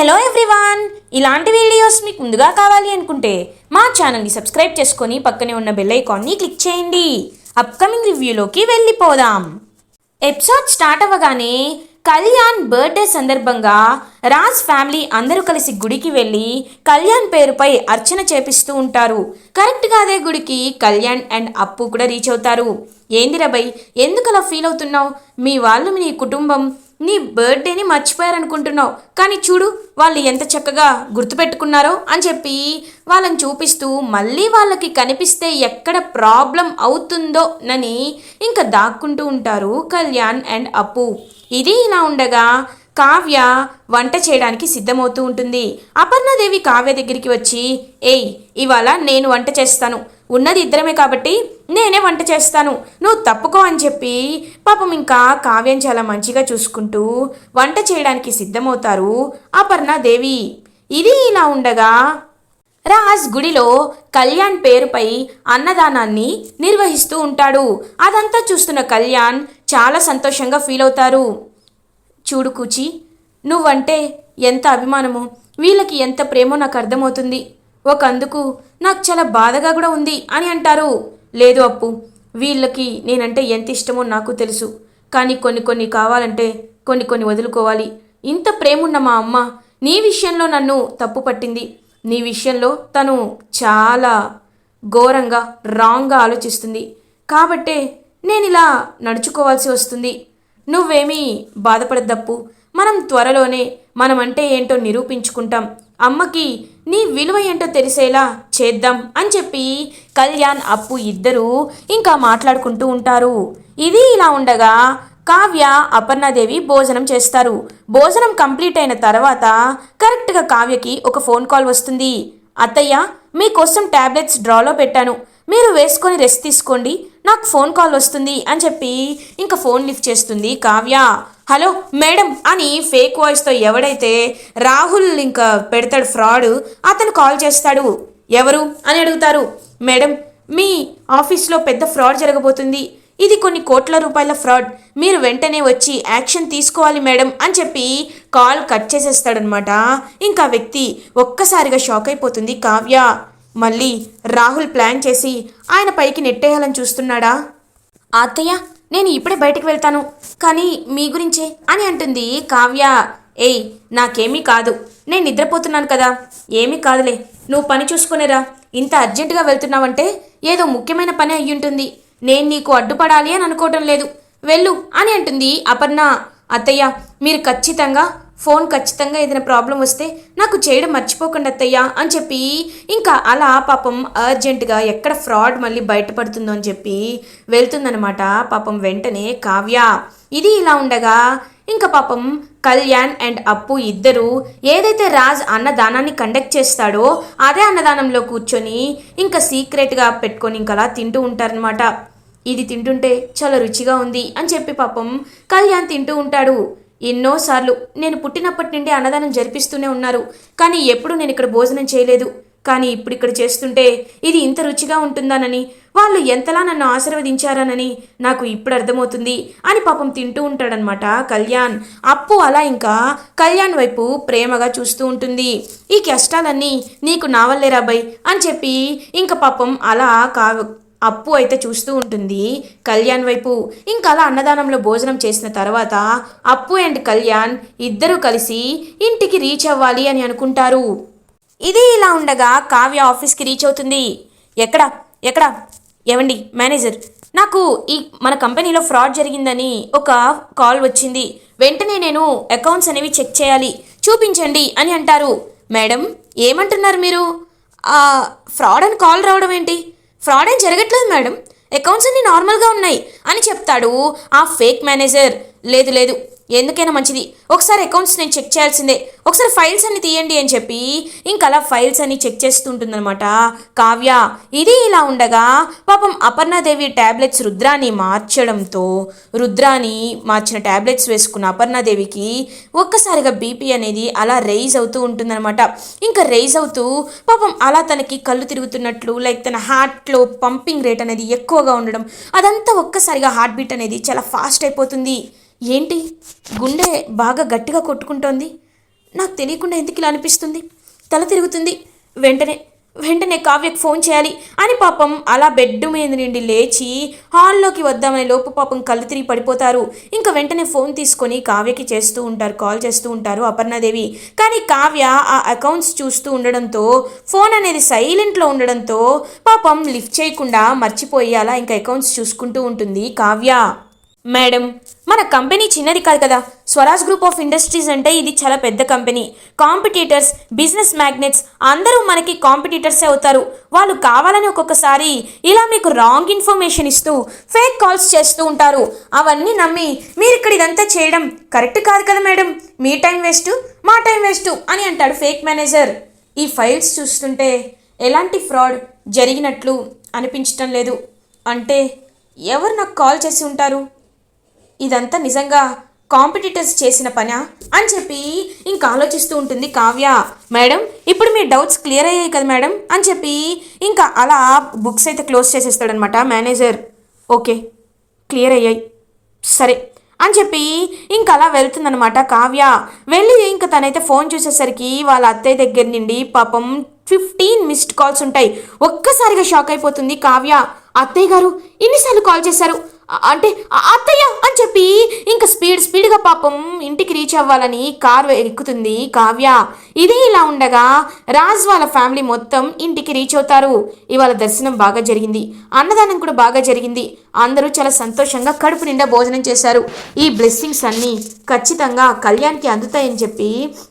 Hello everyone! ఇలాంటి videos మీకు ముందుగా కావాలి అనుకుంటే మా ఛానల్ని సబ్స్క్రైబ్ చేసుకొని పక్కనే ఉన్న బెల్ ఐకాన్ని క్లిక్ చేయండి. అప్కమింగ్ రివ్యూలోకి వెళ్ళిపోదాం. ఎపిసోడ్ స్టార్ట్ అవ్వగానే కళ్యాణ్ బర్త్డే సందర్భంగా రాజ్ ఫ్యామిలీ అందరూ కలిసి గుడికి వెళ్ళి కళ్యాణ్ పేరుపై అర్చన చేపిస్తూ ఉంటారు. కరెక్ట్గా అదే గుడికి కళ్యాణ్ అండ్ అప్పు కూడా రీచ్ అవుతారు. ఏందిరా బై? ఎందుకు అలా ఫీల్ అవుతున్నావు? మీ వాళ్ళు మీ కుటుంబం నీ బర్త్డేని మర్చిపోయారనుకుంటున్నావు. కానీ చూడు వాళ్ళు ఎంత చక్కగా గుర్తుపెట్టుకున్నారో అని చెప్పి వాళ్ళని చూపిస్తూ మళ్ళీ వాళ్ళకి కనిపిస్తే ఎక్కడ ప్రాబ్లం అవుతుందో నని ఇంకా దాక్కుంటూ ఉంటారు కళ్యాణ్ అండ్ అప్పు. ఇది ఇలా ఉండగా కావ్య వంట చేయడానికి సిద్ధమవుతూ ఉంటుంది. అపర్ణాదేవి కావ్య దగ్గరికి వచ్చి ఏయ్ ఇవాళ నేను వంట చేస్తాను. ఉన్నది ఇద్దరమే కాబట్టి నేనే వంట చేస్తాను. నువ్వు తప్పుకో అని చెప్పి పాపం ఇంకా కావ్యం చాలా మంచిగా చూసుకుంటూ వంట చేయడానికి సిద్ధమవుతారు అపర్ణాదేవి ఇది ఇలా ఉండగా రాజ్ గుడిలో కళ్యాణ్ పేరుపై అన్నదానాన్ని నిర్వహిస్తూ ఉంటాడు. అదంతా చూస్తున్న కళ్యాణ్ చాలా సంతోషంగా ఫీల్ అవుతారు. చూడు కూచి నువ్వంటే ఎంత అభిమానమో వీళ్ళకి ఎంత ప్రేమో నాకు అర్థమవుతుంది. ఒక అందుకు నాకు చాలా బాధగా కూడా ఉంది అని అంటారు. లేదు అప్పు వీళ్ళకి నేనంటే ఎంత ఇష్టమో నాకు తెలుసు. కానీ కొన్ని కొన్ని కావాలంటే కొన్ని కొన్ని వదులుకోవాలి. ఇంత ప్రేమున్న మా అమ్మ నీ విషయంలో నన్ను తప్పు పట్టింది. నీ విషయంలో తను చాలా ఘోరంగా రాంగ్గా ఆలోచిస్తుంది. కాబట్టే నేను ఇలా నడుచుకోవాల్సి వస్తుంది. నువ్వేమీ బాధపడద్దప్పు మనం త్వరలోనే మనమంటే ఏంటో నిరూపించుకుంటాం. అమ్మకి నీ విలువ ఏంటో తెలిసేలా చేద్దాం అని చెప్పి కళ్యాణ్ అప్పు ఇద్దరూ ఇంకా మాట్లాడుకుంటూ ఉంటారు. ఇది ఇలా ఉండగా కావ్య అపర్ణాదేవి భోజనం చేస్తారు. భోజనం కంప్లీట్ అయిన తర్వాత కరెక్ట్గా కావ్యకి ఒక ఫోన్ కాల్ వస్తుంది. అత్తయ్య మీకోసం టాబ్లెట్స్ డ్రాలో పెట్టాను. మీరు వేసుకొని రెస్ట్ తీసుకోండి. నాకు ఫోన్ కాల్ వస్తుంది అని చెప్పి ఇంకా ఫోన్ లిఫ్ట్ చేస్తుంది కావ్య. హలో మేడం అని ఫేక్ వాయిస్తో ఎవడైతే రాహుల్ ఇంకా పెడతాడు ఫ్రాడ్ అతను కాల్ చేస్తాడు. ఎవరు అని అడుగుతారు. మేడం మీ ఆఫీస్లో పెద్ద ఫ్రాడ్ జరగబోతుంది. ఇది కొన్ని కోట్ల రూపాయల ఫ్రాడ్. మీరు వెంటనే వచ్చి యాక్షన్ తీసుకోవాలి మేడం అని చెప్పి కాల్ కట్ చేసేస్తాడనమాట. ఇంకా వ్యక్తి ఒక్కసారిగా షాక్ అయిపోతుంది. కావ్య మళ్ళీ రాహుల్ ప్లాన్ చేసి ఆయన పైకి నెట్టేయాలని చూస్తున్నాడా? అత్తయ్య నేను ఇప్పుడే బయటకు వెళ్తాను. కానీ మీ గురించే అని అంటుంది కావ్య. ఏయ్ నాకేమీ కాదు. నేను నిద్రపోతున్నాను కదా. ఏమీ కాదులే. నువ్వు పని చూసుకునేరా ఇంత అర్జెంటుగా వెళ్తున్నావంటే ఏదో ముఖ్యమైన పని అయ్యుంటుంది. నేను నీకు అడ్డుపడాలి అని అనుకోవటం లేదు. వెళ్ళు అని అంటుంది అపర్ణ. అత్తయ్య మీరు ఖచ్చితంగా ఫోన్ ఖచ్చితంగా ఏదైనా ప్రాబ్లం వస్తే నాకు చేయడం మర్చిపోకండి అత్తయ్యా అని చెప్పి ఇంకా అలా పాపం అర్జెంటుగా ఎక్కడ ఫ్రాడ్ మళ్ళీ బయటపడుతుందో అని చెప్పి వెళ్తుందనమాట పాపం వెంటనే కావ్య. ఇది ఇలా ఉండగా ఇంకా పాపం కళ్యాణ్ అండ్ అప్పు ఇద్దరు ఏదైతే రాజ్ అన్నదానాన్ని కండక్ట్ చేస్తాడో అదే అన్నదానంలో కూర్చొని ఇంకా సీక్రెట్గా పెట్టుకొని ఇంకా అలా తింటూ ఉంటారనమాట ఇది తింటుంటే చాలా రుచిగా ఉంది అని చెప్పి పాపం కళ్యాణ్ తింటూ ఉంటాడు. ఎన్నోసార్లు నేను పుట్టినప్పటి నుండి అన్నదానం జరిపిస్తూనే ఉన్నారు. కానీ ఎప్పుడు నేను ఇక్కడ భోజనం చేయలేదు. కానీ ఇప్పుడు ఇక్కడ చేస్తుంటే ఇది ఇంత రుచిగా ఉంటుందానని వాళ్ళు ఎంతలా నన్ను ఆశీర్వదించారనని నాకు ఇప్పుడు అర్థమవుతుంది అని పాపం తింటూ ఉంటాడనమాట కళ్యాణ్. అప్పు అలా ఇంకా కళ్యాణ్ వైపు ప్రేమగా చూస్తూ ఉంటుంది. ఈ కష్టాలన్నీ నీకు నావల్లేరా బై అని చెప్పి ఇంకా పాపం అలా కా అప్పు అయితే చూస్తూ ఉంటుంది. కళ్యాణ్ వైపు ఇంకా అలా అన్నదానంలో భోజనం చేసిన తర్వాత అప్పు అండ్ కళ్యాణ్ ఇద్దరూ కలిసి ఇంటికి రీచ్ అవ్వాలి అని అనుకుంటారు. ఇది ఇలా ఉండగా కావ్య ఆఫీస్కి రీచ్ అవుతుంది. ఎక్కడ? ఎక్కడ? ఏమండి మేనేజర్ నాకు ఈ మన కంపెనీలో ఫ్రాడ్ జరిగిందని ఒక కాల్ వచ్చింది. వెంటనే నేను అకౌంట్స్ అనేవి చెక్ చేయాలి. చూపించండి అని అంటారు. మేడం ఏమంటున్నారు మీరు? ఫ్రాడ్ అని కాల్ రావడం ఏంటి? ఫ్రాడ్ ఏం జరగట్లేదు మేడం. అకౌంట్స్ అన్ని నార్మల్గా ఉన్నాయి అని చెప్తాడు ఆ ఫేక్ మేనేజర్ లేదు లేదు. ఎందుకైనా మంచిది. ఒకసారి అకౌంట్స్ నేను చెక్ చేయాల్సిందే. ఒకసారి ఫైల్స్ అన్ని తీయండి అని చెప్పి ఇంకా అలా ఫైల్స్ అన్ని చెక్ చేస్తుంటుందన్నమాట. కావ్య ఇది ఇలా ఉండగా పాపం అపర్ణాదేవి ట్యాబ్లెట్స్ రుద్రాని మార్చడంతో రుద్రాని మార్చిన ట్యాబ్లెట్స్ వేసుకున్న అపర్ణాదేవికి ఒక్కసారిగా బీపీ అనేది అలా రైజ్ అవుతూ ఉంటుందన్నమాట. ఇంకా రైజ్ అవుతూ పాపం అలా తనకి కళ్ళు తిరుగుతున్నట్లు లైక్ తన హార్ట్లో పంపింగ్ రేట్ అనేది ఎక్కువగా ఉండడం అదంతా ఒక్కసారిగా హార్ట్ బీట్ అనేది చాలా ఫాస్ట్ అయిపోతుంది. ఏంటి? గుండె బాగా గట్టిగా కొట్టుకుంటోంది. నాకు తెలియకుండా ఎందుకు ఇలా అనిపిస్తుంది? తల తిరుగుతుంది. వెంటనే వెంటనే కావ్యకు ఫోన్ చేయాలి. అని పాపం అలా బెడ్ మీద నుండి లేచి హాల్లోకి వద్దామనే లోపు పాపం కళ్ళు తిరిగి పడిపోతారు. ఇంకా వెంటనే ఫోన్ తీసుకొని కావ్యకి చేస్తూ ఉంటారు కాల్ చేస్తూ ఉంటారు అపర్ణాదేవి. కానీ కావ్య ఆ అకౌంట్స్ చూస్తూ ఉండడంతో ఫోన్ అనేది సైలెంట్లో ఉండడంతో పాపం లిఫ్ట్ చేయకుండా మర్చిపోయి అలా ఇంకా అకౌంట్స్ చూసుకుంటూ ఉంటుంది కావ్య. మేడం మన కంపెనీ చిన్నది కాదు కదా. స్వరాజ్ గ్రూప్ ఆఫ్ ఇండస్ట్రీస్ అంటే ఇది చాలా పెద్ద కంపెనీ. కాంపిటీటర్స్ బిజినెస్ మ్యాగ్నెట్స్ అందరూ మనకి కాంపిటీటర్సే అవుతారు. వాళ్ళు కావాలని ఒక్కొక్కసారి ఇలా మీకు రాంగ్ ఇన్ఫర్మేషన్ ఇస్తూ ఫేక్ కాల్స్ చేస్తూ ఉంటారు. అవన్నీ నమ్మి మీరు ఇక్కడ ఇదంతా చేయడం కరెక్ట్ కాదు కదా మేడం. మీ టైం వేస్ట్ మా టైం వేస్ట్ అని అంటాడు ఫేక్ మేనేజర్. ఈ ఫైల్స్ చూస్తుంటే ఎలాంటి ఫ్రాడ్ జరిగినట్లు అనిపించటం లేదు. అంటే ఎవరు నాకు కాల్ చేసి ఉంటారు? ఇదంతా నిజంగా కాంపిటీటర్స్ చేసిన పనా? అని చెప్పి ఇంకా ఆలోచిస్తూ ఉంటుంది కావ్య. మేడం ఇప్పుడు మీ డౌట్స్ క్లియర్ అయ్యాయి కదా మేడం? అని చెప్పి ఇంకా అలా బుక్స్ అయితే క్లోజ్ చేసేస్తాడనమాట మేనేజర్. ఓకే క్లియర్ అయ్యాయి. సరే అని చెప్పి ఇంకా అలా వెళ్తుందనమాట కావ్య. వెళ్ళి ఇంకా తనైతే ఫోన్ చూసేసరికి వాళ్ళ అత్తయ్య దగ్గర నుండి పాపం ఫిఫ్టీన్ మిస్డ్ కాల్స్ ఉంటాయి. ఒక్కసారిగా షాక్ అయిపోతుంది కావ్య. అత్తయ్య గారు ఎన్నిసార్లు కాల్ చేశారు? అంటే అత్తయ్య అని చెప్పి ఇంకా స్పీడ్ స్పీడ్గా పాపం ఇంటికి రీచ్ అవ్వాలని కార్ ఎక్కుతుంది. కావ్య ఇది ఇలా ఉండగా రాజ్ వాళ్ళ ఫ్యామిలీ మొత్తం ఇంటికి రీచ్ అవుతారు. ఇవాళ దర్శనం బాగా జరిగింది. అన్నదానం కూడా బాగా జరిగింది. అందరూ చాలా సంతోషంగా కడుపు నిండా భోజనం చేశారు. ఈ బ్లెస్సింగ్స్ అన్నీ ఖచ్చితంగా కళ్యాణ్కి అందుతాయని చెప్పి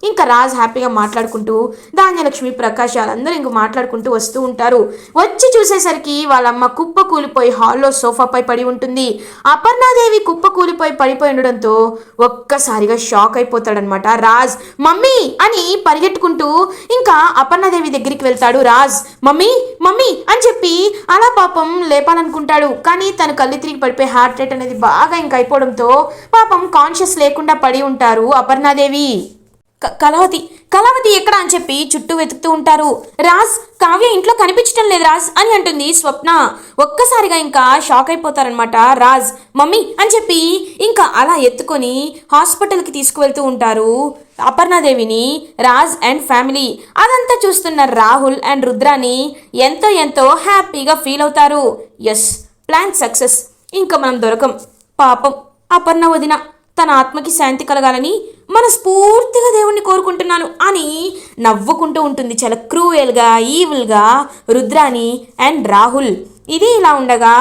ఇంకా రాజ్ హ్యాపీగా మాట్లాడుకుంటూ ధాన్యలక్ష్మి ప్రకాష్ వాళ్ళందరూ ఇంక మాట్లాడుకుంటూ వస్తూ ఉంటారు. వచ్చి చూసేసరికి వాళ్ళమ్మ కుప్ప కూలిపోయి హాల్లో సోఫాపై పడి ఉంటుంది. అపర్ణాదేవి కుప్ప కూలిపోయి పడిపోయి ఉండడంతో ఒక్కసారిగా షాక్ అయిపోతాడనమాట రాజ్ మమ్మీ అని పరిగెట్టుకుంటూ ఇంకా అపర్ణాదేవి దగ్గరికి వెళ్తాడు. రాజ్ మమ్మీ మమ్మీ అని చెప్పి అలా పాపం లేపాలనుకుంటాడు. కానీ తను కళ్ళు తిరిగి పడిపోయి హార్ట్ రేట్ అనేది బాగా ఇంకా అయిపోవడంతో పాపం కాన్షియస్ లేకుండా పడి ఉంటారు అపర్ణాదేవి. కళావతి. కళావతి ఎక్కడ అని చెప్పి చుట్టూ వెతుకుతూ ఉంటారు. రాజ్ కావ్య ఇంట్లో కనిపించడం లేదు రాజ్ అని అంటుంది స్వప్న. ఒక్కసారిగా ఇంకా షాక్ అయిపోతారనమాట రాజ్ మమ్మీ అని చెప్పి ఇంకా అలా ఎత్తుకొని హాస్పిటల్కి తీసుకువెళ్తూ ఉంటారు అపర్ణాదేవిని రాజ్ అండ్ ఫ్యామిలీ. అదంతా చూస్తున్న రాహుల్ అండ్ రుద్రాని ఎంతో ఎంతో హ్యాపీగా ఫీల్ అవుతారు. Yes plan success. ఇంకా మనం దొరకం. పాపం. అపర్ణ వదిన తన ఆత్మకి శాంతి కలగాలని మనస్ఫూర్తిగా దేవుణ్ణి కోరుకుంటున్నాను అని నవ్వుకుంటూ ఉంటుంది. చాలా క్రూయల్గా ఈవిల్గా రుద్రాని అండ్ రాహుల్. ఇది ఇలా ఉండగా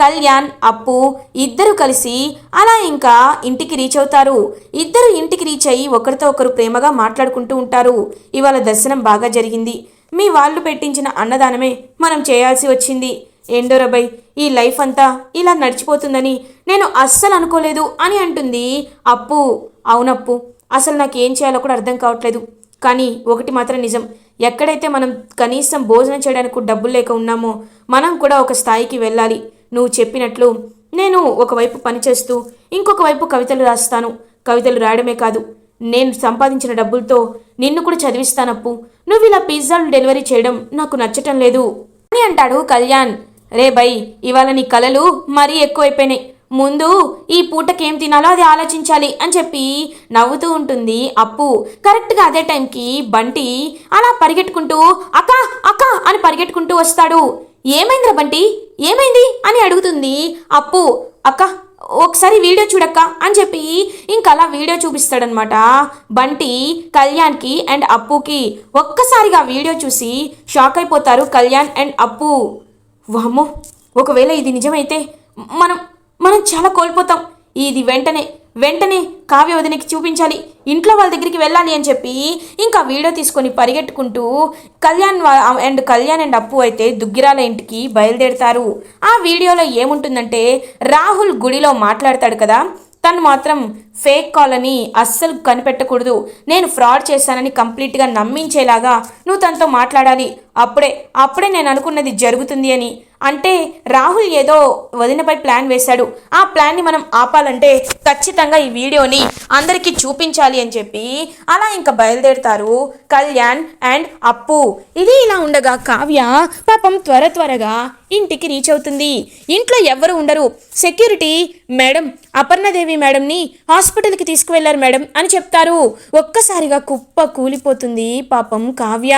కళ్యాణ్ అప్పు ఇద్దరు కలిసి అలా ఇంకా ఇంటికి రీచ్ అవుతారు. ఇద్దరు ఇంటికి రీచ్ అయ్యి ఒకరితో ఒకరు ప్రేమగా మాట్లాడుకుంటూ ఉంటారు. ఇవాళ దర్శనం బాగా జరిగింది. మీ వాళ్ళు పెట్టించిన అన్నదానమే మనం చేయాల్సి వచ్చింది. ఏండోరబై ఈ లైఫ్ అంతా ఇలా నడిచిపోతుందని నేను అస్సలు అనుకోలేదు అని అంటుంది అప్పు. అవునప్పు అసలు నాకు ఏం చేయాలో కూడా అర్థం కావట్లేదు. కానీ ఒకటి మాత్రం నిజం. ఎక్కడైతే మనం కనీసం భోజనం చేయడానికి డబ్బులు లేక ఉన్నామో మనం కూడా ఒక స్థాయికి వెళ్ళాలి. నువ్వు చెప్పినట్లు నేను ఒకవైపు పనిచేస్తూ ఇంకొక వైపు కవితలు రాస్తాను. కవితలు రాయడమే కాదు నేను సంపాదించిన డబ్బులతో నిన్ను కూడా చదివిస్తానప్పు. నువ్వు ఇలా పిజ్జాలు డెలివరీ చేయడం నాకు నచ్చటం లేదు. అని అంటాడు కళ్యాణ్. రే బై ఇవాళ నీ కలలు మరీ ఎక్కువైపోయినాయి. ముందు ఈ పూటకేం తినాలో అది ఆలోచించాలి అని చెప్పి నవ్వుతూ ఉంటుంది అప్పు. కరెక్ట్గా అదే టైంకి బంటి అలా పరిగెట్టుకుంటూ అక్క అక్క అని పరిగెట్టుకుంటూ వస్తాడు. ఏమైందిరా బంటి? ఏమైంది? అని అడుగుతుంది అప్పు. అక్క ఒకసారి వీడియో చూడక్క అని చెప్పి ఇంకా అలా వీడియో చూపిస్తాడనమాట బంటి కళ్యాణ్కి అండ్ అప్పుకి. ఒక్కసారిగా వీడియో చూసి షాక్ అయిపోతారు కళ్యాణ్ అండ్ అప్పు. వామ్మో ఒకవేళ ఇది నిజమైతే మనం మనం చాలా కోల్పోతాం. ఇది వెంటనే వెంటనే కావ్య వదినకి చూపించాలి. ఇంట్లో వాళ్ళ దగ్గరికి వెళ్ళాలి అని చెప్పి ఇంకా వీడియో తీసుకొని పరిగెట్టుకుంటూ కళ్యాణ్ అండ్ కళ్యాణ్ అండ్ అప్పు అయితే దుగ్గిరాల ఇంటికి బయలుదేరుతారు. ఆ వీడియోలో ఏముంటుందంటే రాహుల్ గుడిలో మాట్లాడతాడు కదా. తను మాత్రం ఫేక్ కాల్ అని అస్సలు కనిపెట్టకూడదు. నేను ఫ్రాడ్ చేశానని కంప్లీట్గా నమ్మించేలాగా నువ్వు తనతో మాట్లాడాలి. అప్పుడే అప్పుడే నేను అనుకున్నది జరుగుతుంది అని. అంటే రాహుల్ ఏదో వదినపై ప్లాన్ వేశాడు. ఆ ప్లాన్ని మనం ఆపాలంటే ఖచ్చితంగా ఈ వీడియోని అందరికీ చూపించాలి అని చెప్పి అలా ఇంకా బయలుదేరుతారు కళ్యాణ్ అండ్ అప్పు. ఇది ఇలా ఉండగా కావ్య పాపం త్వర త్వరగా ఇంటికి రీచ్ అవుతుంది. ఇంట్లో ఎవ్వరు ఉండరు. సెక్యూరిటీ మేడం అపర్ణదేవి మేడంని హాస్పిటల్కి తీసుకువెళ్ళారు మేడం అని చెప్తారు. ఒక్కసారిగా కుప్ప కూలిపోతుంది పాపం కావ్య.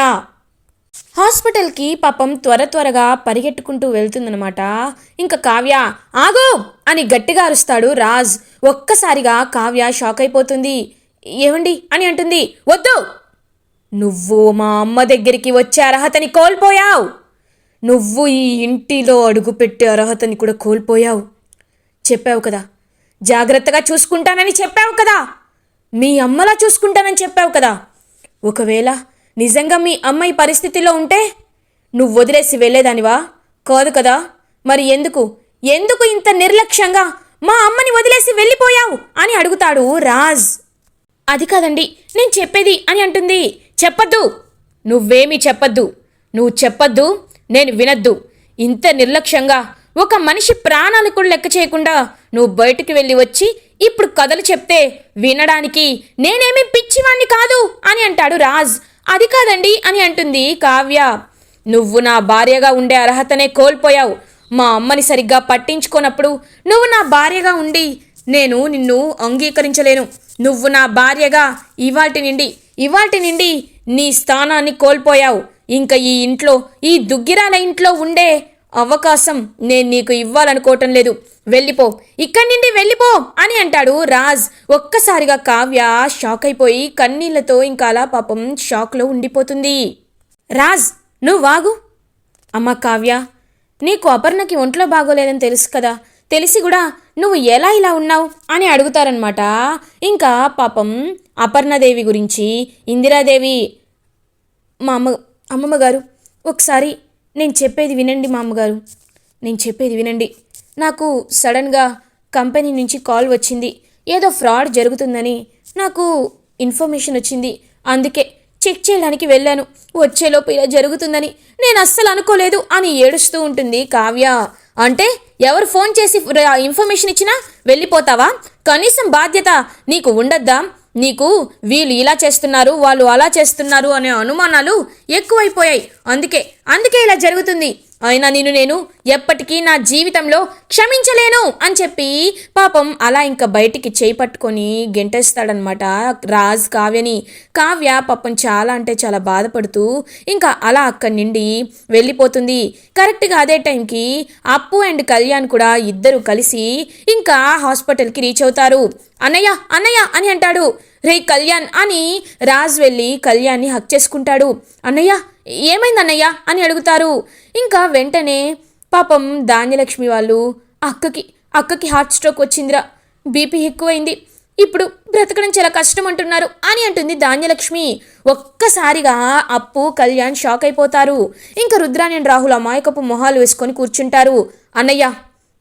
హాస్పిటల్కి పాపం త్వర త్వరగా పరిగెట్టుకుంటూ వెళ్తుందనమాట ఇంకా కావ్య ఆగో! అని గట్టిగా అరుస్తాడు రాజ్. ఒక్కసారిగా కావ్య షాక్ అయిపోతుంది. ఏమండి? అని అంటుంది. వద్దు! నువ్వు మా అమ్మ దగ్గరికి వచ్చే అర్హతని కోల్పోయావు. నువ్వు ఈ ఇంటిలో అడుగుపెట్టే అర్హతని కూడా కోల్పోయావు. చెప్పావు కదా. జాగ్రత్తగా చూసుకుంటానని చెప్పావు కదా. మీ అమ్మలా చూసుకుంటానని చెప్పావు కదా. ఒకవేళ నిజంగా మీ అమ్మాయి పరిస్థితిలో ఉంటే నువ్వు వదిలేసి వెళ్ళేదానివా? కాదు కదా. మరి ఎందుకు? ఎందుకు ఇంత నిర్లక్ష్యంగా మా అమ్మని వదిలేసి వెళ్ళిపోయావు? అని అడుగుతాడు రాజ్. అది కాదండి నేను చెప్పేది అని అంటుంది. చెప్పద్దు. నువ్వేమీ చెప్పద్దు. నువ్వు చెప్పద్దు నేను వినద్దు. ఇంత నిర్లక్ష్యంగా ఒక మనిషి ప్రాణాలు కూడా లెక్క చేయకుండా నువ్వు బయటికి వెళ్ళి వచ్చి ఇప్పుడు కథలు చెప్తే వినడానికి నేనేమీ పిచ్చివాణ్ణి కాదు అని అంటాడు రాజ్. అది కాదండి అని అంటుంది కావ్య. నువ్వు నా భార్యగా ఉండే అర్హతనే కోల్పోయావు. మా అమ్మని సరిగ్గా పట్టించుకోనప్పుడు నువ్వు నా భార్యగా ఉండి నేను నిన్ను అంగీకరించలేను. నువ్వు నా భార్యగా ఇవాటి నుండి ఇవాటి నుండి నీ స్థానాన్ని కోల్పోయావు. ఇంకా ఈ ఇంట్లో ఈ దుగ్గిరాల ఇంట్లో ఉండే అవకాశం నేను నీకు ఇవ్వాలనుకోవటం లేదు. వెళ్ళిపో. ఇక్కడి నుండి వెళ్ళిపో అని అంటాడు రాజ్. ఒక్కసారిగా కావ్య షాక్ అయిపోయి కన్నీళ్ళతో ఇంకా అలా పాపం షాక్లో ఉండిపోతుంది. రాజ్ నువ్వు వాగు. అమ్మ కావ్య నీకు అపర్ణకి ఒంట్లో బాగోలేదని తెలుసు కదా. తెలిసి కూడా నువ్వు ఎలా ఇలా ఉన్నావు అని అడుగుతారనమాట ఇంకా పాపం అపర్ణదేవి గురించి ఇందిరాదేవి మా అమ్మ అమ్మమ్మ గారు ఒకసారి నేను చెప్పేది వినండి మా అమ్మగారు నేను చెప్పేది వినండి. నాకు సడన్గా కంపెనీ నుంచి కాల్ వచ్చింది. ఏదో ఫ్రాడ్ జరుగుతుందని నాకు ఇన్ఫర్మేషన్ వచ్చింది. అందుకే చెక్ చేయడానికి వెళ్ళాను. వచ్చేలోపు ఇలా జరుగుతుందని నేను అస్సలు అనుకోలేదు అని ఏడుస్తూ ఉంటుంది కావ్య. అంటే ఎవరు ఫోన్ చేసి ఇన్ఫర్మేషన్ ఇచ్చినా వెళ్ళిపోతావా? కనీసం బాధ్యత నీకు ఉండద్దా? నీకు వీళ్ళు ఇలా చేస్తున్నారు వాళ్ళు అలా చేస్తున్నారు అనే అనుమానాలు ఎక్కువైపోయాయి. అందుకే అందుకే ఇలా జరుగుతుంది. అయినా నిన్ను నేను ఎప్పటికీ నా జీవితంలో క్షమించలేను అని చెప్పి పాపం అలా ఇంకా బయటికి చేయి పట్టుకొని గెంటేస్తాడనమాట రాజ్ కావ్యని. కావ్య పాపం చాలా అంటే చాలా బాధపడుతూ ఇంకా అలా అక్కడి నుండి వెళ్ళిపోతుంది. కరెక్ట్గా అదే టైంకి అప్పు అండ్ కళ్యాణ్ కూడా ఇద్దరు కలిసి ఇంకా హాస్పిటల్కి రీచ్ అవుతారు. అన్నయ్య అన్నయ్య అని అంటాడు. రే కళ్యాణ్ అని రాజ్ వెళ్ళి కళ్యాణ్ని హక్ చేసుకుంటాడు. అన్నయ్య ఏమైంది అని అడుగుతారు. ఇంకా వెంటనే పాపం ధాన్యలక్ష్మి వాళ్ళు అక్కకి అక్కకి హార్ట్ స్ట్రోక్ వచ్చిందిరా. బీపీ ఎక్కువైంది. ఇప్పుడు బ్రతకడం చాలా కష్టం అంటున్నారు అని అంటుంది ధాన్యలక్ష్మి. ఒక్కసారిగా అప్పు కళ్యాణ్ షాక్ అయిపోతారు. ఇంకా రుద్రాణి అండ్ రాహుల్ అమాయకపు మొహాలు వేసుకొని కూర్చుంటారు. అన్నయ్య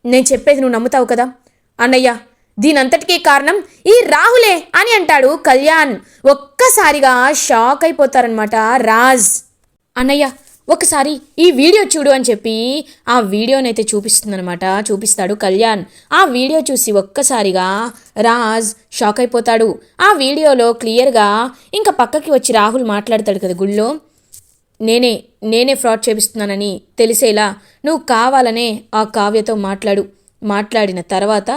నేను చెప్పేది నువ్వు నమ్ముతావు కదా? అన్నయ్య దీనంతటికీ కారణం ఈ రాహులే అని అంటాడు కళ్యాణ్. ఒక్కసారిగా షాక్ అయిపోతారనమాట రాజ్. అన్నయ్య ఒకసారి ఈ వీడియో చూడు అని చెప్పి ఆ వీడియోనైతే చూపిస్తుందనమాట చూపిస్తాడు కళ్యాణ్. ఆ వీడియో చూసి ఒక్కసారిగా రాజ్ షాక్ అయిపోతాడు. ఆ వీడియోలో క్లియర్గా ఇంకా పక్కకి వచ్చి రాహుల్ మాట్లాడతాడు కదా గుళ్ళో నేనే నేనే ఫ్రాడ్ చేపిస్తున్నానని తెలిసేలా నువ్వు కావాలనే ఆ కావ్యతో మాట్లాడు. మాట్లాడిన తర్వాత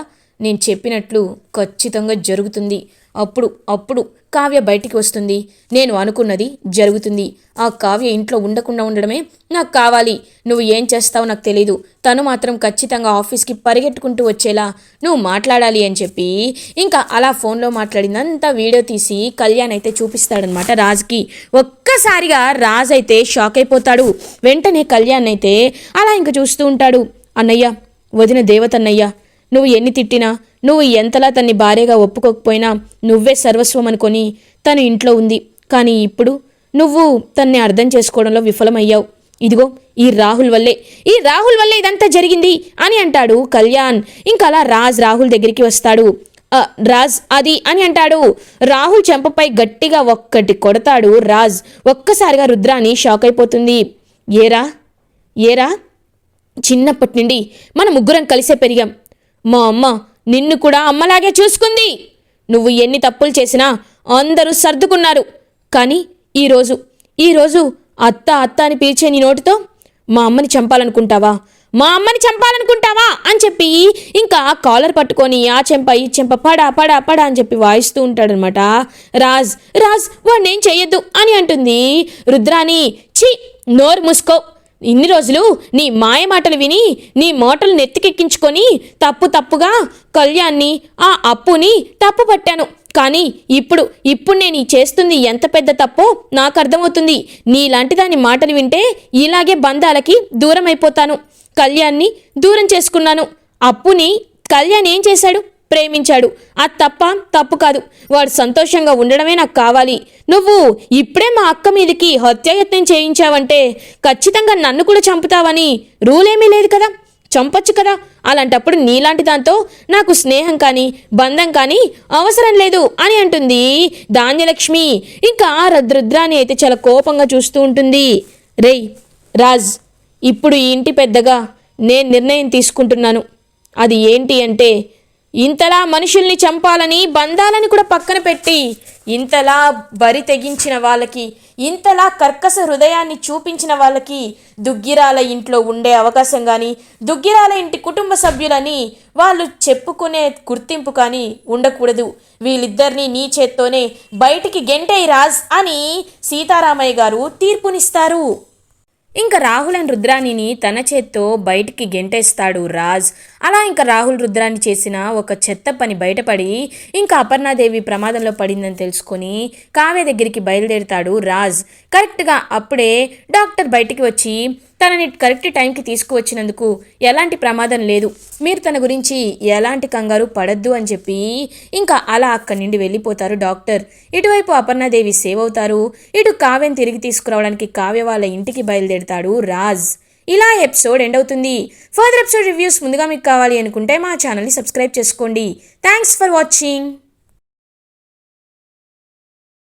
నేను చెప్పినట్లు ఖచ్చితంగా జరుగుతుంది. అప్పుడు అప్పుడు కావ్య బయటికి వస్తుంది. నేను అనుకున్నది జరుగుతుంది. ఆ కావ్య ఇంట్లో ఉండకుండా ఉండడమే నాకు కావాలి. నువ్వు ఏం చేస్తావో నాకు తెలీదు. తను మాత్రం ఖచ్చితంగా ఆఫీస్కి పరిగెట్టుకుంటూ వచ్చేలా నువ్వు మాట్లాడాలి అని చెప్పి ఇంకా అలా ఫోన్లో మాట్లాడిందంతా వీడియో తీసి కళ్యాణ్ అయితే చూపిస్తాడనమాట రాజ్కి. ఒక్కసారిగా రాజ్ అయితే షాక్ అయిపోతాడు. వెంటనే కళ్యాణ్ అయితే అలా ఇంకా చూస్తూ ఉంటాడు. అన్నయ్య వదిన దేవతన్నయ్య నువ్వు ఎన్ని తిట్టినా నువ్వు ఎంతలా తన్ని భార్యగా ఒప్పుకోకపోయినా నువ్వే సర్వస్వం అనుకొని తను ఇంట్లో ఉంది. కానీ ఇప్పుడు నువ్వు తన్ని అర్థం చేసుకోవడంలో విఫలమయ్యావు. ఇదిగో ఈ రాహుల్ వల్లే ఈ రాహుల్ వల్లే ఇదంతా జరిగింది అని అంటాడు కళ్యాణ్. ఇంకా అలా రాజ్ రాహుల్ దగ్గరికి వస్తాడు. రాజ్ అది అని అంటాడు. రాహుల్ చెంపపై గట్టిగా ఒక్కటి కొడతాడు రాజ్. ఒక్కసారిగా రుద్రాని షాక్ అయిపోతుంది. ఏరా ఏరా చిన్నప్పటి నుండి మన ముగ్గురం కలిసే పెరిగాం. మా అమ్మ నిన్ను కూడా అమ్మలాగే చూసుకుంది. నువ్వు ఎన్ని తప్పులు చేసినా అందరూ సర్దుకున్నారు. కానీ ఈరోజు ఈరోజు అత్త అత్త అని పిలిచే నీ నోటితో మా అమ్మని చంపాలనుకుంటావా? మా అమ్మని చంపాలనుకుంటావా? అని చెప్పి ఇంకా కాలర్ పట్టుకొని ఆ చెంప ఈ చెంప పడా పడా పడా అని చెప్పి వాయిస్తూ ఉంటాడనమాట. రాజ్ రాజ్ వాడినేం చెయ్యొద్దు అని అంటుంది. రుద్రాని ఛీ నోరు మూసుకో. ఇన్ని రోజులు నీ మాయ మాటలు విని నీ మాటలు నెత్తికెక్కించుకొని తప్పు తప్పుగా కళ్యాణ్ని ఆ అప్పుని తప్పు పట్టాను కానీ ఇప్పుడు ఇప్పుడు నేను చేస్తుంది ఎంత పెద్ద తప్పో నాకు అర్థమవుతుంది. నీలాంటి దాని మాటలు వింటే ఇలాగే బంధాలకి దూరం అయిపోతాను కళ్యాణ్ని దూరం చేసుకున్నాను. అప్పుని కళ్యాణ్ ఏం చేశాడు? ప్రేమించాడు. అది తప్ప తప్పు కాదు. వాడు సంతోషంగా ఉండడమే నాకు కావాలి. నువ్వు ఇప్పుడే మా అక్క మీదకి హత్యాయత్నం చేయించావంటే ఖచ్చితంగా నన్ను కూడా చంపుతావని రూలేమీ లేదు కదా? చంపొచ్చు కదా? అలాంటప్పుడు నీలాంటి దాంతో నాకు స్నేహం కానీ బంధం కానీ అవసరం లేదు అని అంటుంది ధాన్యలక్ష్మి. ఇంకా రుద్రాని అయితే చాలా కోపంగా చూస్తూ ఉంటుంది. రేయ్ రాజ్ ఇప్పుడు ఈ ఇంటి పెద్దగా నేను నిర్ణయం తీసుకుంటున్నాను. అది ఏంటి అంటే ఇంతలా మనుషుల్ని చంపాలని బంధాలని కూడా పక్కన పెట్టి ఇంతలా బరి తెగించిన వాళ్ళకి ఇంతలా కర్కశ హృదయాన్ని చూపించిన వాళ్ళకి దుగ్గిరాల ఇంట్లో ఉండే అవకాశం కానీ దుగ్గిరాల ఇంటి కుటుంబ సభ్యులని వాళ్ళు చెప్పుకునే గుర్తింపు కానీ ఉండకూడదు. వీళ్ళిద్దరినీ నీ చేత్తోనే బయటికి గెంటేయి రాజ్ అని సీతారామయ్య గారు తీర్పునిస్తారు. ఇంకా రాహుల్ అండ్ రుద్రాణిని తన చేత్తో బయటికి గెంటేస్తాడు రాజ్. అలా ఇంకా రాహుల్ రుద్రాణి చేసిన ఒక చెత్త పని బయటపడి ఇంకా అపర్ణాదేవి ప్రమాదంలో పడిందని తెలుసుకొని కావ్య దగ్గరికి బయలుదేరుతాడు రాజ్. కరెక్ట్గా అప్పుడే డాక్టర్ బయటికి వచ్చి తనని కరెక్ట్ టైంకి తీసుకువచ్చినందుకు ఎలాంటి ప్రమాదం లేదు. మీరు తన గురించి ఎలాంటి కంగారు పడద్దు అని చెప్పి ఇంకా అలా అక్కడి నుండి వెళ్ళిపోతారు డాక్టర్. ఇటువైపు అపర్ణాదేవి సేవ్ అవుతారు. ఇటు కావ్యం తిరిగి తీసుకురావడానికి కావ్య వాళ్ళ ఇంటికి బయలుదేరుతాడు రాజ్. ఇలా ఎపిసోడ్ ఎండ్ అవుతుంది. ఫర్దర్ ఎపిసోడ్ రివ్యూస్ ముందుగా మీకు కావాలి అనుకుంటే మా ఛానల్ని సబ్స్క్రైబ్ చేసుకోండి. Thanks for watching.